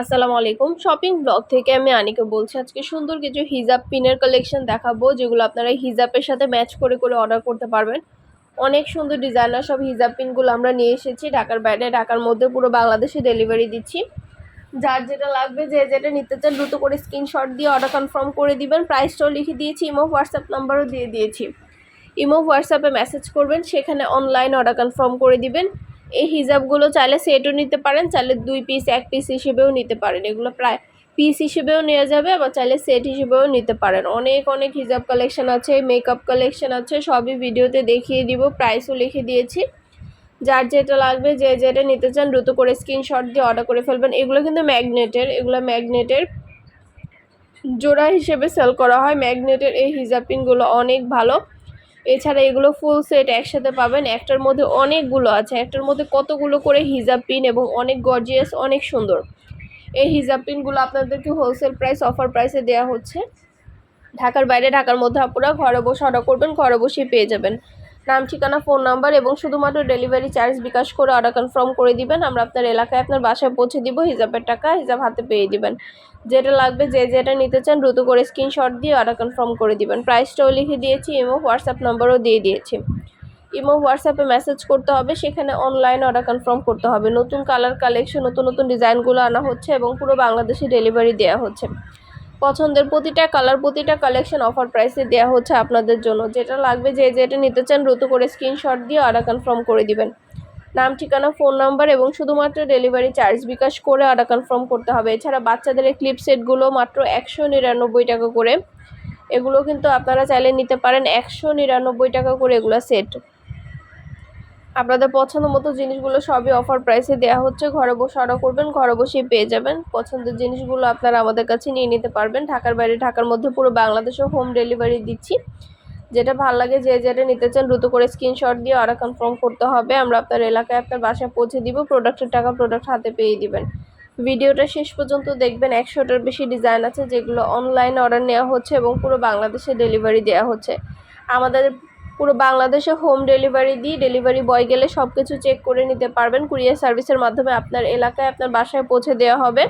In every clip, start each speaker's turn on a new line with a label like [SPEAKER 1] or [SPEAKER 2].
[SPEAKER 1] আসসালামু আলাইকুম। Shopping blog থেকে আমি আনিকে বলছি, আজকে সুন্দর কিছু হিজাব পিনের কালেকশন দেখাবো, যেগুলো আপনারা হিজাবের সাথে ম্যাচ করে করে অর্ডার করতে পারবেন। অনেক সুন্দর ডিজাইনার সব হিজাব পিনগুলো আমরা নিয়ে এসেছি, ঢাকার বাইরে, ঢাকার মধ্যে পুরো বাংলাদেশে ডেলিভারি দিচ্ছি। যার যেটা লাগবে, যে যেটা নিতে চান, দ্রুত করে স্ক্রিনশট দিয়ে অর্ডার কনফার্ম করে দিবেন। প্রাইসটাও লিখে দিয়েছি ইমো হোয়াটসঅ্যাপ নাম্বারও দিয়ে দিয়েছি। ইমো হোয়াটসঅ্যাপে মেসেজ করবেন, সেখানে অনলাইন অর্ডার কনফার্ম করে দিবেন। এই হিজাবগুলো চাইলে সেটও নিতে পারেন, চাইলে দুই পিস এক পিস হিসেবেও নিতে পারেন। এগুলো প্রায় পিস হিসেবেও নেওয়া যাবে, আবার চাইলে সেট হিসেবেও নিতে পারেন। অনেক অনেক হিজাব কালেকশন আছে মেকআপ কালেকশন আছে, সবই ভিডিওতে দেখিয়ে দিব প্রাইসও লিখে দিয়েছি। যার যেটা লাগবে, যে যেটা নিতে চান, দ্রুত করে স্ক্রিনশট দিয়ে অর্ডার করে ফেলবেন। এগুলো কিন্তু ম্যাগনেটের এগুলো ম্যাগনেটের জোড়া হিসেবে সেল করা হয়। ম্যাগনেটের এই হিজাব পিনগুলো অনেক ভালো। এছাড়া এগুলো ফুল সেট একসাথে পাবেন। একটার মধ্যে অনেকগুলো আছে। একটার মধ্যে কতগুলো করে হিজাব পিন এবং অনেক গর্জিয়াস অনেক সুন্দর। এই হিজাব পিনগুলো আপনাদেরকে হোলসেল প্রাইস অফার প্রাইসে দেওয়া হচ্ছে। ঢাকার বাইরে, ঢাকার মধ্যে আপনারা ঘরে বসে অর্ডার করবেন, ঘরে বসেই পেয়ে যাবেন। নাম, ঠিকানা ফোন নাম্বার এবং শুধুমাত্র ডেলিভারি চার্জ বিকাশ করে অর্ডার কনফার্ম করে দিবেন। আমরা আপনার এলাকায় আপনার বাসায় পৌঁছে দিব হিজাবের টাকা হিজাব হাতে পেয়ে দিবেন। যেটা লাগবে, যে যেটা নিতে চান, দ্রুত করে স্ক্রিনশট দিয়ে অর্ডার কনফার্ম করে দিবেন। প্রাইসটাও লিখে দিয়েছি এবং হোয়াটসঅ্যাপ নাম্বারও দিয়ে দিয়েছি। ইমো হোয়াটসঅ্যাপে মেসেজ করতে হবে, সেখানে অনলাইন অর্ডার কনফার্ম করতে হবে। নতুন কালার কালেকশন নতুন নতুন ডিজাইনগুলো আনা হচ্ছে এবং পুরো বাংলাদেশে ডেলিভারি দেওয়া হচ্ছে। পছন্দের প্রতিটা কালার প্রতিটা কালেকশন অফার প্রাইসে দেওয়া হচ্ছে আপনাদের জন্য। যেটা লাগবে যে যেটা নিতে চান, দ্রুত করে স্ক্রিনশট দিয়ে অর্ডার কনফার্ম করে দিবেন। নাম, ঠিকানা ফোন নাম্বার এবং শুধুমাত্র ডেলিভারি চার্জ বিকাশ করে অর্ডার কনফার্ম করতে হবে। এছাড়া বাচ্চাদের ক্লিপ সেটগুলো মাত্র একশো নিরানব্বই টাকা করে। এগুলো কিন্তু আপনারা চাইলে নিতে পারেন একশো নিরানব্বই টাকা করে এগুলো সেট আপনাদের পছন্দ মতো জিনিসগুলো সবই অফার প্রাইসে দেওয়া হচ্ছে। ঘরে বসে অর্ডার করবেন, ঘরে বসেই পেয়ে যাবেন। পছন্দের জিনিসগুলো আপনারা আমাদের কাছে নিয়ে নিতে পারবেন। ঢাকার বাইরে, ঢাকার মধ্যে পুরো বাংলাদেশে হোম ডেলিভারি দিচ্ছি। যেটা ভালো লাগে যে যেটা নিতে চান দ্রুত করে স্ক্রিনশট দিয়ে অর্ডার কনফার্ম করতে হবে। আমরা আপনার এলাকায় আপনার বাসায় পৌঁছে দিব প্রোডাক্টের টাকা প্রোডাক্ট হাতে পেয়ে দিবেন। ভিডিওটা শেষ পর্যন্ত দেখবেন। একশোটার বেশি ডিজাইন আছে যেগুলো অনলাইন অর্ডার নেওয়া হচ্ছে এবং পুরো বাংলাদেশে ডেলিভারি দেওয়া হচ্ছে। আমাদের পুরো বাংলাদেশে হোম ডেলিভারি দিই ডেলিভারি বয় গেলে সব কিছু চেক করে নিতে পারবেন। কুরিয়ার সার্ভিসের মাধ্যমে আপনার এলাকায় আপনার বাসায় পৌঁছে দেওয়া হবে।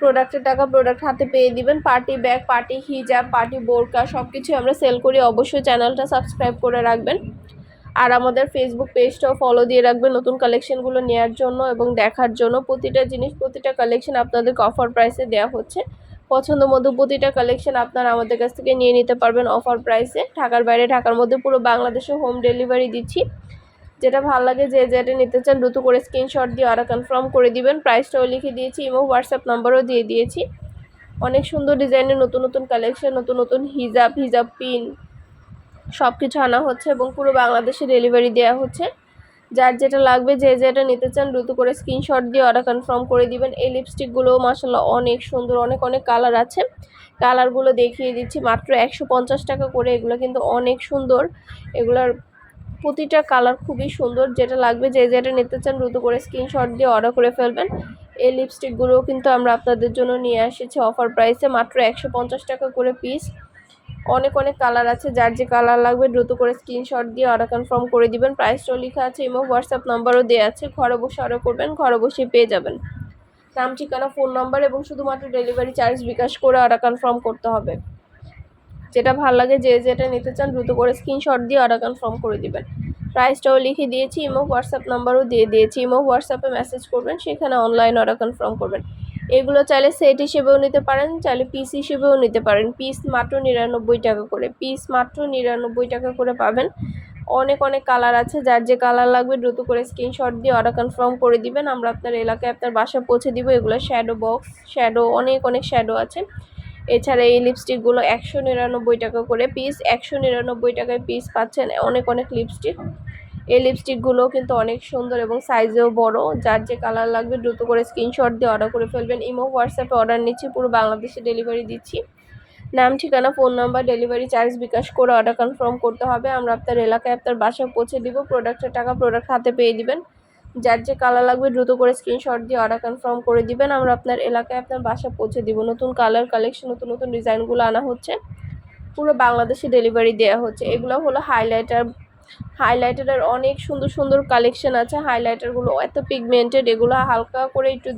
[SPEAKER 1] প্রোডাক্টের টাকা প্রোডাক্ট হাতে পেয়ে দিবেন। পার্টি ব্যাগ পার্টি হিজাব পার্টি বোরকা সব কিছু আমরা সেল করি। অবশ্যই চ্যানেলটা সাবস্ক্রাইব করে রাখবেন। আর আমাদের ফেসবুক পেজটাও ফলো দিয়ে রাখবেন নতুন কালেকশনগুলো নেওয়ার জন্য এবং দেখার জন্য। প্রতিটা জিনিস, প্রতিটা কালেকশন আপনাদেরকে অফার প্রাইসে দেওয়া হচ্ছে। পছন্দ মতো প্রতিটা কালেকশন আপনারা আমাদের কাছ থেকে নিয়ে নিতে পারবেন অফার প্রাইসে ঢাকার বাইরে, ঢাকার মধ্যে পুরো বাংলাদেশে হোম ডেলিভারি দিচ্ছি। যেটা ভালো লাগে যে যেটা নিতে চান দ্রুত করে স্ক্রিনশট দিয়ে অর্ডার কনফার্ম করে দিবেন। প্রাইসটাও লিখে দিয়েছি, এবং হোয়াটসঅ্যাপ নাম্বারও দিয়ে দিয়েছি। অনেক সুন্দর ডিজাইনের নতুন নতুন কালেকশন নতুন নতুন হিজাব হিজাব পিন সব কিছু আনা হচ্ছে এবং পুরো বাংলাদেশে ডেলিভারি দেওয়া হচ্ছে। যার যেটা লাগবে, যে যেটা নিতে চান, দ্রুত করে স্ক্রিনশট দিয়ে অর্ডার কনফার্ম করে দিবেন। এই লিপস্টিকগুলোও মাসাল্লাহ অনেক সুন্দর, অনেক অনেক কালার আছে। কালারগুলো দেখিয়ে দিচ্ছি, মাত্র একশো পঞ্চাশ টাকা করে। এগুলো কিন্তু অনেক সুন্দর। এগুলার প্রতিটা কালার খুবই সুন্দর। যেটা লাগবে, যে যেটা নিতে চান, দ্রুত করে স্ক্রিনশট দিয়ে অর্ডার করে ফেলবেন। এই লিপস্টিকগুলোও কিন্তু আমরা আপনাদের জন্য নিয়ে এসেছি অফার প্রাইসে মাত্র একশো পঞ্চাশ টাকা করে পিস অনেক অনেক কালার আছে। যার যে কালার লাগবে, দ্রুত করে স্ক্রিনশট দিয়ে অর্ডার কনফার্ম করে দিবেন। প্রাইসটাও লেখা আছে এবং হোয়াটসঅ্যাপ নাম্বারও দেওয়া আছে। ঘরে বসে অর্ডার করবেন, ঘরে বসে পেয়ে যাবেন। নাম, ঠিকানা ফোন নাম্বার এবং শুধুমাত্র ডেলিভারি চার্জ বিকাশ করে অর্ডার কনফার্ম করতে হবে। যেটা ভালো লাগে, যে যেটা নিতে চান, দ্রুত করে স্ক্রিনশট দিয়ে অর্ডার কনফার্ম করে দিবেন। প্রাইসটাও লিখে দিয়েছি ইমো হোয়াটসঅ্যাপ নাম্বারও দিয়ে দিয়েছি। ইমো হোয়াটসঅ্যাপে মেসেজ করবেন, সেখানে অনলাইন অর্ডার কনফার্ম করবেন। এগুলো চাইলে সেট হিসেবেও নিতে পারেন, চাইলে পিস হিসেবেও নিতে পারেন। পিস মাত্র নিরানব্বই টাকা করে। পিস মাত্র নিরানব্বই টাকা করে পাবেন। অনেক অনেক কালার আছে। যার যে কালার লাগবে দ্রুত করে স্ক্রিনশট দিয়ে অর্ডার কনফার্ম করে দিবেন। আমরা আপনার এলাকায় আপনার বাসায় পৌঁছে দিব। এগুলো শ্যাডো বক্স শ্যাডো অনেক অনেক শ্যাডো আছে। এছাড়া এই লিপস্টিকগুলো একশো নিরানব্বই টাকা করে। পিস একশো নিরানব্বই টাকায় পিস পাচ্ছেন। অনেক অনেক লিপস্টিক এই লিপস্টিকগুলো কিন্তু অনেক সুন্দর এবং সাইজেও বড়। যার যে কালার লাগবে দ্রুত করে স্ক্রিনশট দিয়ে অর্ডার করে ফেলবেন। ইমো হোয়াটসঅ্যাপে অর্ডার নিচ্ছি, পুরো বাংলাদেশে ডেলিভারি দিচ্ছি। নাম, ঠিকানা phone number delivery charge bKash করে অর্ডার কনফার্ম করতে হবে। আমরা আপনার এলাকায় আপনার বাসায় পৌঁছে দিব। প্রোডাক্টের টাকা প্রোডাক্ট হাতে পেয়ে দিবেন। যার যে কালার লাগবে দ্রুত করে স্ক্রিনশট দিয়ে অর্ডার কনফার্ম করে দিবেন। আমরা আপনার এলাকায় আপনার বাসায় পৌঁছে দিব। নতুন কালার কালেকশন নতুন নতুন ডিজাইনগুলো আনা হচ্ছে। পুরো বাংলাদেশে ডেলিভারি দেওয়া হচ্ছে। এগুলো হলো হাইলাইটার হাইলাইটারের অনেক সুন্দর সুন্দর কালেকশন আছে। হাইলাইটারগুলো এত পিগমেন্টেড এগুলো হালকা করে একটু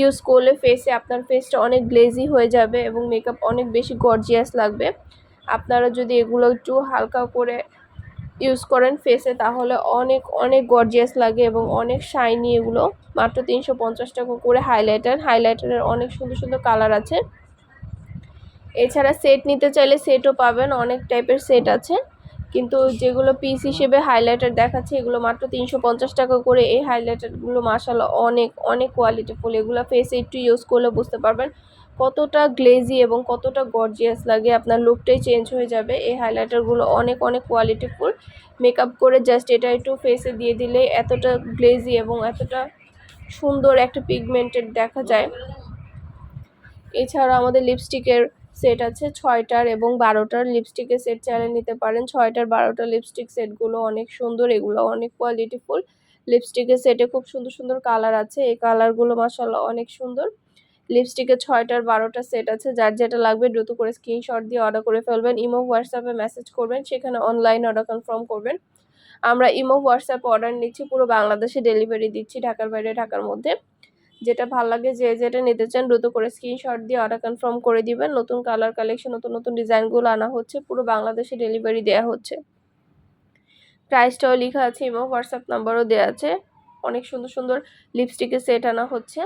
[SPEAKER 1] ইউজ করলে ফেসে আপনার ফেসটা অনেক গ্লেজি হয়ে যাবে এবং মেকআপ অনেক বেশি গর্জিয়াস লাগবে। আপনারা যদি এগুলো একটু হালকা করে ইউজ করেন ফেসে তাহলে অনেক অনেক গর্জিয়াস লাগে এবং অনেক শাইনি এগুলো। মাত্র তিনশো পঞ্চাশ টাকা করে হাইলাইটার হাইলাইটারের অনেক সুন্দর সুন্দর কালার আছে। এছাড়া সেট নিতে চাইলে সেটও পাবেন, অনেক টাইপের সেট আছে। কিন্তু যেগুলো পিস হিসেবে হাইলাইটার দেখাচ্ছে, এগুলো মাত্র তিনশো পঞ্চাশ টাকা করে। এই হাইলাইটারগুলো মাসাল্লাহ অনেক অনেক কোয়ালিটিফুল এগুলো ফেসে একটু ইউজ করলে বুঝতে পারবেন কতটা গ্লেজি এবং কতটা গর্জিয়াস লাগে, আপনার লুকটাই চেঞ্জ হয়ে যাবে। এই হাইলাইটারগুলো অনেক অনেক কোয়ালিটিফুল মেকআপ করে জাস্ট এটা একটু ফেসে দিয়ে দিলে এতটা গ্লেজি এবং এতটা সুন্দর একটা পিগমেন্টেড দেখা যায়। এছাড়া আমাদের লিপস্টিকের সেট আছে ছয়টার এবং বারোটার লিপস্টিকের সেট চাইলে নিতে পারেন। ছয়টার বারোটার লিপস্টিক সেটগুলো অনেক সুন্দর, এগুলো অনেক কোয়ালিটিফুল লিপস্টিকের সেটে খুব সুন্দর সুন্দর কালার আছে। এই কালারগুলো মাসাল্লাহ অনেক সুন্দর। লিপস্টিকের ছয়টার বারোটা সেট আছে। যার যেটা লাগবে দ্রুত করে স্ক্রিনশট দিয়ে অর্ডার করে ফেলবেন। ইমো, হোয়াটসঅ্যাপে মেসেজ করবেন। সেখানে অনলাইন অর্ডার কনফার্ম করবেন। আমরা ইমো, হোয়াটসঅ্যাপে অর্ডার নিচ্ছি। পুরো বাংলাদেশে ডেলিভারি দিচ্ছি। ঢাকার বাইরে, ঢাকার মধ্যে। যেটা ভালো লাগে, যে যেটা নিতে চান দ্রুত করে স্ক্রিনশট দিয়ে অর্ডার কনফার্ম করে দিবেন। নতুন কালার কালেকশন নতুন নতুন ডিজাইনগুলো আনা হচ্ছে, পুরো বাংলাদেশে ডেলিভারি দেওয়া হচ্ছে। প্রাইসটাও লেখা আছে এবং হোয়াটসঅ্যাপ নাম্বারও দেওয়া আছে। অনেক সুন্দর সুন্দর লিপস্টিকের সেট আনা হচ্ছে।